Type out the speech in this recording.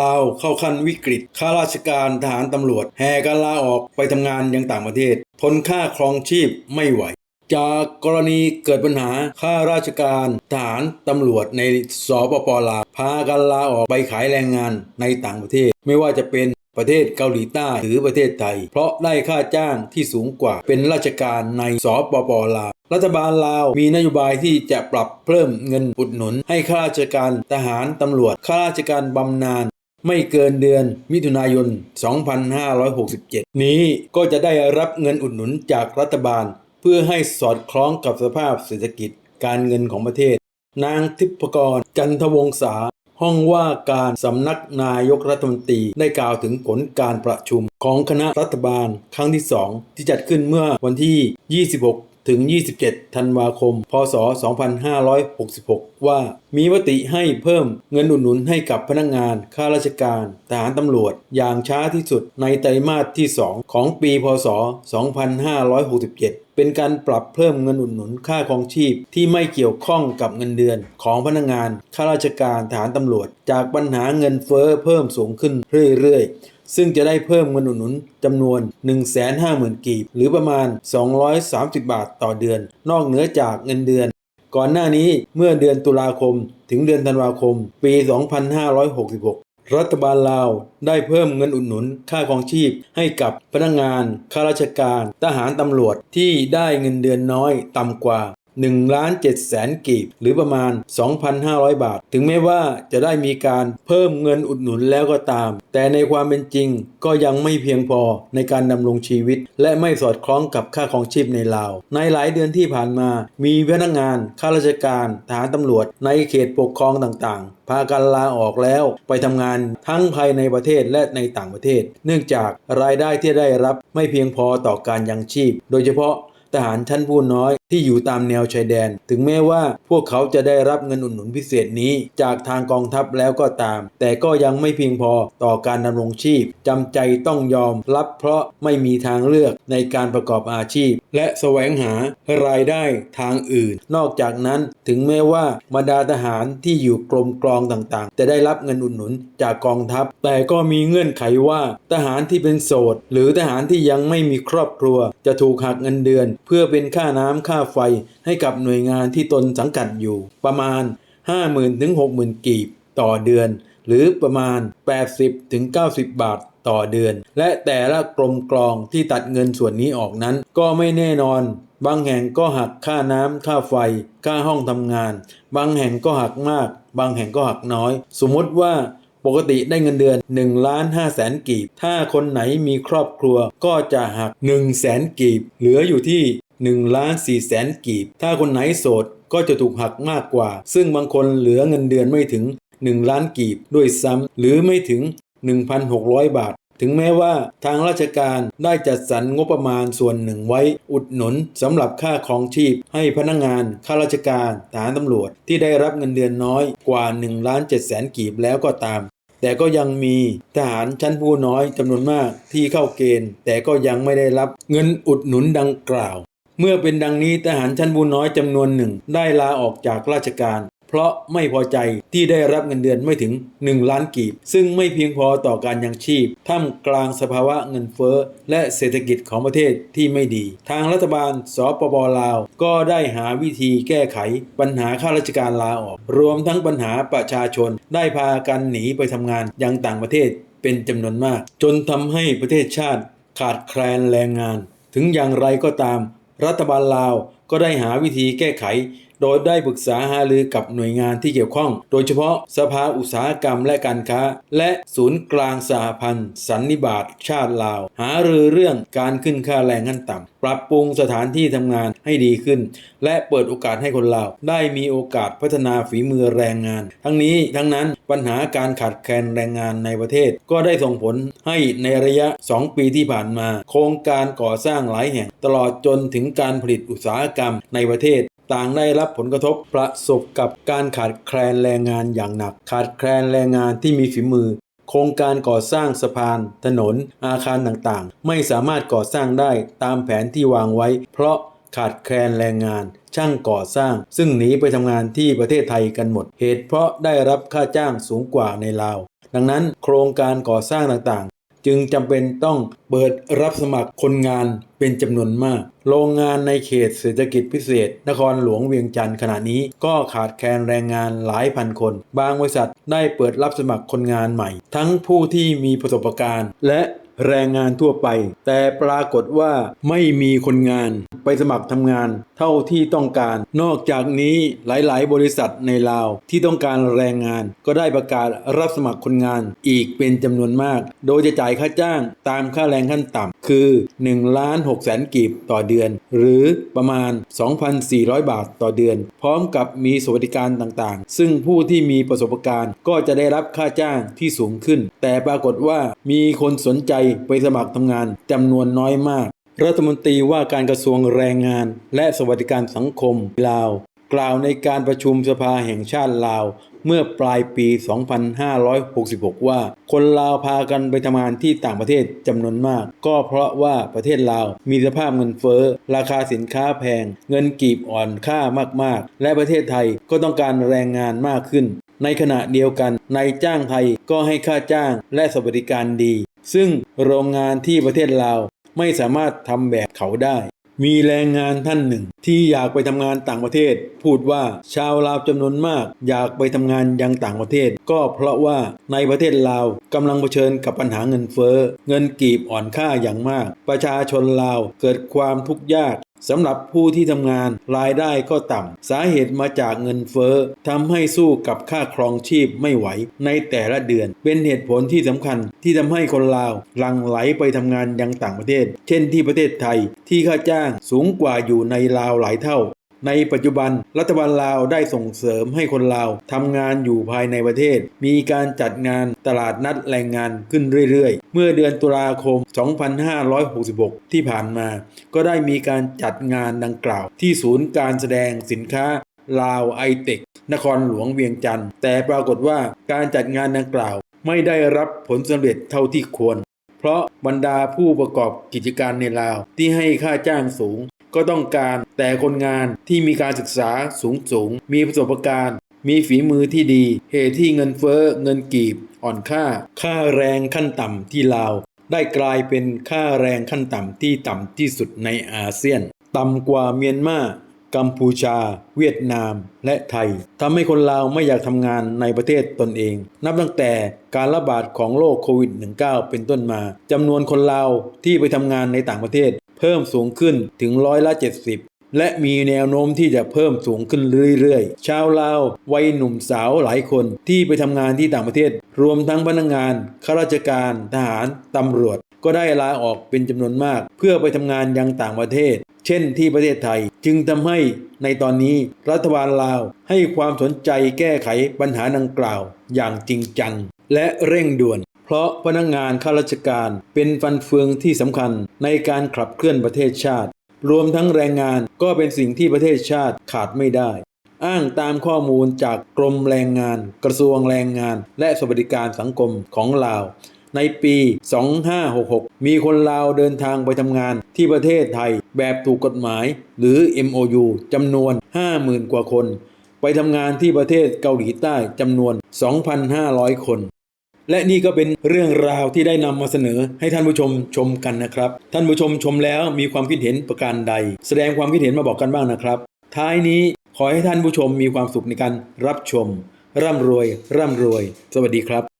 ลาวเข้าขั้นวิกฤต ข้าราชการทหารตำรวจ แห่กันลาออกไปทำงานยังต่างประเทศ ทนค่าครองชีพไม่ไหว จากกรณีเกิดปัญหาข้าราชการทหารตำรวจในสปปลาว พากันลาออกไปขายแรงงานในต่างประเทศ ไม่ว่าจะเป็นประเทศเกาหลีใต้หรือประเทศไทย เพราะได้ค่าจ้างที่สูงกว่าเป็นราชการในสปปลาวรัฐบาลลาวมีนโยบายที่จะปรับเพิ่มเงินอุดหนุน ให้ข้าราชการทหารตำรวจข้าราชการบำนาญ ไม่เกินเดือนมิถุนายน 2567 นี้ก็จะได้รับเงินอุดหนุนจากรัฐบาล เพื่อให้สอดคล้องกับสภาพเศรษฐกิจการเงินของประเทศ นางทิพกร จันทวงศาห้องว่าการสำนักนายกรัฐมนตรีได้กล่าวถึงผลการประชุมของคณะรัฐบาลครั้งที่ 2 ที่จัดขึ้นเมื่อวันที่ 26 ถึง 27 ธันวาคม พศ 2566 ว่ามีมติให้เพิ่มเงินอุดหนุนให้กับพนักงาน ข้าราชการ ทหารตำรวจ อย่างช้าที่สุดในไตรมาสที่ 2 ของปี พศ 2567เป็นการปรับเพิ่มเงินอุดหนุนค่าครองชีพที่ไม่เกี่ยวข้องกับเงินเดือนของพนักงาน ข้าราชการทหารตำรวจ จากปัญหาเงินเฟ้อเพิ่มสูงขึ้นเรื่อยๆ ซึ่งจะได้เพิ่มเงินอุดหนุนจำนวน 150,000 กีบ หรือประมาณ 230 บาทต่อเดือน นอกเหนือจากเงินเดือน ก่อนหน้านี้เมื่อเดือนตุลาคม ถึงเดือนธันวาคม ปี 2566รัฐบาลลาวได้เพิ่มเงินอุดหนุนค่าครองชีพให้กับพนักงาน ข้าราชการ ทหารตำรวจที่ได้เงินเดือนน้อยต่ำกว่า 1ล้าน7แสนกีบ หรือประมาณ 2,500 บาท ถึงแม้ว่าจะได้มีการเพิ่มเงินอุดหนุนแล้วก็ตาม แต่ในความเป็นจริงก็ยังไม่เพียงพอในการดำรงชีวิต และไม่สอดคล้องกับค่าครองชีพในลาว ในหลายเดือนที่ผ่านมา มีพนักงานข้าราชการทหารตำรวจ ในเขตปกครองต่างๆ พากันลาออกแล้วไปทำงานทั้งภายในประเทศและในต่างประเทศ เนื่องจากรายได้ที่ได้รับไม่เพียงพอต่อการยังชีพ โดยเฉพาะทหารชั้นผู้น้อยที่อยู่ตามแนวชายแดน ถึงแม้ว่าพวกเขาจะได้รับเงินอุดหนุนพิเศษนี้ จากทางกองทัพแล้วก็ตาม แต่ก็ยังไม่เพียงพอต่อการดำรงชีพจำใจต้องยอมรับเพราะไม่มีทางเลือกในการประกอบอาชีพ และแสวงหารายได้ทางอื่น นอกจากนั้นถึงแม้ว่าบรรดาทหารที่อยู่กรมกรองต่างๆ จะได้รับเงินอุดหนุนจากกองทัพ แต่ก็มีเงื่อนไขว่าทหารที่เป็นโสด หรือทหารที่ยังไม่มีครอบครัว จะถูกหักเงินเดือน เพื่อเป็นค่าน้ำค่าไฟให้กับหน่วยงานที่ตนสังกัดอยู่ ประมาณ 50,000ถึง60,000 กีบต่อเดือน หรือประมาณ 80ถึง90 บาทต่อเดือน และแต่ละกรมกรองที่ตัดเงินส่วนนี้ออกนั้น ก็ไม่แน่นอน บางแห่งก็หักค่าน้ำค่าไฟ ค่าห้องทำงาน บางแห่งก็หักมาก บางแห่งก็หักน้อย สมมติว่าปกติได้เงินเดือน1ล้าน5แสนกีบ ถ้าคนไหนมีครอบครัวก็จะหัก1แสนกีบ เหลืออยู่ที่ 1ล้าน4แสนกีบ ถ้าคนไหนโสดก็จะถูกหักมากกว่า ซึ่งบางคนเหลือเงินเดือนไม่ถึง 1 ล้านกีบด้วยซ้ำหรือไม่ถึง 1,600 บาท ถึงแม้ว่าทางราชการได้จัดสรรงบประมาณส่วนหนึ่งไว้อุดหนุนสำหรับค่าครองชีพ ให้พนักงานข้าราชการทหารตำรวจที่ได้รับเงินเดือนน้อยกว่า1ล้าน7แสนกีบแล้วก็ตามแต่ก็ยังมีทหารชั้นผู้น้อยจำนวนมากที่เข้าเกณฑ์ แต่ก็ยังไม่ได้รับเงินอุดหนุนดังกล่าว เมื่อเป็นดังนี้ทหารชั้นผู้น้อยจำนวนหนึ่ง ได้ลาออกจากราชการ เพราะไม่พอใจที่ได้รับเงินเดือนไม่ถึง 1 ล้านกีบ ซึ่งไม่เพียงพอต่อการยังชีพ ท่ามกลางสภาวะเงินเฟ้อ และเศรษฐกิจของประเทศที่ไม่ดี ทางรัฐบาลสปปลาว ก็ได้หาวิธีแก้ไข ปัญหาข้าราชการลาออก รวมทั้งปัญหาประชาชน ได้พากันหนีไปทำงานยังต่างประเทศเป็นจำนวนมาก จนทำให้ประเทศชาติขาดแคลนแรงงาน ถึงอย่างไรก็ตาม รัฐบาลลาวก็ได้หาวิธีแก้ไข โดยได้ปรึกษาหารือกับหน่วยงานที่เกี่ยวข้อง โดยเฉพาะสภาอุตสาหกรรมและการค้า และศูนย์กลางสหพันธ์ สันนิบาตชาติลาว หารือเรื่องการขึ้นค่าแรงขั้นต่ำปรับปรุงสถานที่ทำงานให้ดีขึ้น และเปิดโอกาสให้คนลาว ได้มีโอกาสพัฒนาฝีมือแรงงาน ทั้งนี้ทั้งนั้นปัญหาการขาดแคลนแรงงานในประเทศ ก็ได้ส่งผลให้ในระยะ 2 ปีที่ผ่านมา โครงการก่อสร้างหลายแห่ง ตลอดจนถึงการผลิตอุตสาหกรรมในประเทศ ต่างได้รับผลกระทบประสบกับการขาดแคลนแรงงานอย่างหนัก ขาดแคลนแรงงานที่มีฝีมือ โครงการก่อสร้างสะพาน ถนน อาคารต่างๆ ไม่สามารถก่อสร้างได้ตามแผนที่วางไว้ เพราะขาดแคลนแรงงาน ช่างก่อสร้าง ซึ่งหนีไปทำงานที่ประเทศไทยกันหมด เหตุเพราะได้รับค่าจ้างสูงกว่าในลาว ดังนั้นโครงการก่อสร้างต่างๆ จึงจำเป็นต้อง เปิดรับสมัครคนงานเป็นจำนวนมาก โรงงานในเขตเศรษฐกิจพิเศษ นครหลวงเวียงจันทร์ขณะนี้ก็ขาดแคลนแรงงานหลายพันคน บางบริษัทได้เปิดรับสมัครคนงานใหม่ ทั้งผู้ที่มีประสบการณ์ และแรงงานทั่วไป แต่ปรากฏว่าไม่มีคนงานไปสมัครทำงานเท่าที่ต้องการ นอกจากนี้หลาย ๆ บริษัทในลาวที่ต้องการแรงงาน ก็ได้ประกาศรับสมัครคนงานอีกเป็นจำนวนมาก โดยจะจ่ายค่าจ้างตามค่าแรงรงขั้นต่ำคือ1ล้าน6แสนกีบต่อเดือน หรือประมาณ 2,400 บาทต่อเดือน พร้อมกับมีสวัสดิการต่างๆ ซึ่งผู้ที่มีประสบการณ์ก็จะได้รับค่าจ้างที่สูงขึ้น แต่ปรากฏว่ามีคนสนใจไปสมัครทำงานจำนวนน้อยมาก รัฐมนตรีว่าการกระทรวงแรงงาน และสวัสดิการสังคมลาว กล่าวในการประชุมสภาแห่งชาติลาว เมื่อปลายปี 2566 ว่า คนลาวพากันไปทำงานที่ต่างประเทศจำนวนมาก ก็เพราะว่าประเทศลาวมีสภาพเงินเฟ้อ ราคาสินค้าแพง เงินกีบอ่อนค่ามากๆ และประเทศไทยก็ต้องการแรงงานมากขึ้น ในขณะเดียวกันนายจ้างไทยก็ให้ค่าจ้างและสวัสดิการดี ซึ่งโรงงานที่ประเทศลาวไม่สามารถทำแบบเขาได้ มีแรงงานท่านหนึ่ง ที่อยากไปทำงานต่างประเทศ พูดว่าชาวลาวจำนวนมาก อยากไปทำงานยังต่างประเทศ ก็เพราะว่าในประเทศลาวกำลังเผชิญกับปัญหาเงินเฟ้อ เงินกีบอ่อนค่าอย่างมาก ประชาชนลาวเกิดความทุกข์ยาก สำหรับผู้ที่ทำงานรายได้ก็ต่ำ สาเหตุมาจากเงินเฟ้อทำให้สู้กับค่าครองชีพไม่ไหวในแต่ละเดือน เป็นเหตุผลที่สำคัญที่ทำให้คนลาวหลั่งไหลไปทำงานยังต่างประเทศ เช่นที่ประเทศไทยที่ค่าจ้างสูงกว่าอยู่ในลาวหลายเท่า ในปัจจุบันรัฐบาลลาวได้ส่งเสริมให้คนลาวทำงานอยู่ภายในประเทศ มีการจัดงานตลาดนัดแรงงานขึ้นเรื่อยๆ เมื่อเดือนตุลาคม 2566 ที่ผ่านมา ก็ได้มีการจัดงานดังกล่าว ที่ศูนย์การแสดงสินค้าลาวไอเทคนครหลวงเวียงจันทร์แต่ปรากฏว่าการจัดงานดังกล่าว ไม่ได้รับผลสำเร็จเท่าที่ควร เพราะบรรดาผู้ประกอบกิจการในลาวที่ให้ค่าจ้างสูง ก็ต้องการแต่คนงานที่มีการศึกษาสูงสูง มีประสบการณ์ มีฝีมือที่ดี เหตุที่เงินเฟ้อเงินกีบ อ่อนค่า ค่าแรงขั้นต่ำที่ลาว ได้กลายเป็นค่าแรงขั้นต่ำที่ต่ำที่สุดในอาเซียน ต่ำกว่าเมียนมากัมพูชา เวียดนาม และไทยทำให้คนลาวไม่อยากทำงานในประเทศตนเอง นับตั้งแต่การระบาดของโรคโควิด -19 เป็นต้นมาจำนวนคนลาวที่ไปทำงานในต่างประเทศ เพิ่มสูงขึ้นถึงร้อยละ 70 และมีแนวโน้มที่จะเพิ่มสูงขึ้นเรื่อยๆ ชาวลาว วัยหนุ่มสาวหลายคนที่ไปทำงานที่ต่างประเทศ รวมทั้งพนักงาน ข้าราชการ ทหาร ตำรวจ ก็ได้ลาออกเป็นจำนวนมาก เพื่อไปทำงานยังต่างประเทศ เช่นที่ประเทศไทย จึงทำให้ในตอนนี้รัฐบาลลาวให้ความสนใจแก้ไขปัญหาดังกล่าว อย่างจริงจัง และเร่งด่วน เพราะพนักงานข้าราชการเป็นฟันเฟืองที่สำคัญในการขับเคลื่อนประเทศชาติ รวมทั้งแรงงานก็เป็นสิ่งที่ประเทศชาติขาดไม่ได้ อ้างตามข้อมูลจากกรมแรงงาน กระทรวงแรงงาน และสวัสดิการสังคมของลาวในปี 2566 มีคนลาวเดินทางไปทำงานที่ประเทศไทยแบบถูกกฎหมาย หรือ MOU จำนวน 50,000 กว่าคน ไปทำงานที่ประเทศเกาหลีใต้จำนวน 2,500 คน และนี่ก็เป็นเรื่องราวที่ได้นำมาเสนอให้ท่านผู้ชมชมกันนะครับ ท่านผู้ชมชมแล้วมีความคิดเห็นประการใด แสดงความคิดเห็นมาบอกกันบ้างนะครับ ท้ายนี้ขอให้ท่านผู้ชมมีความสุขในการรับชม ร่ำรวย ร่ำรวย สวัสดีครับ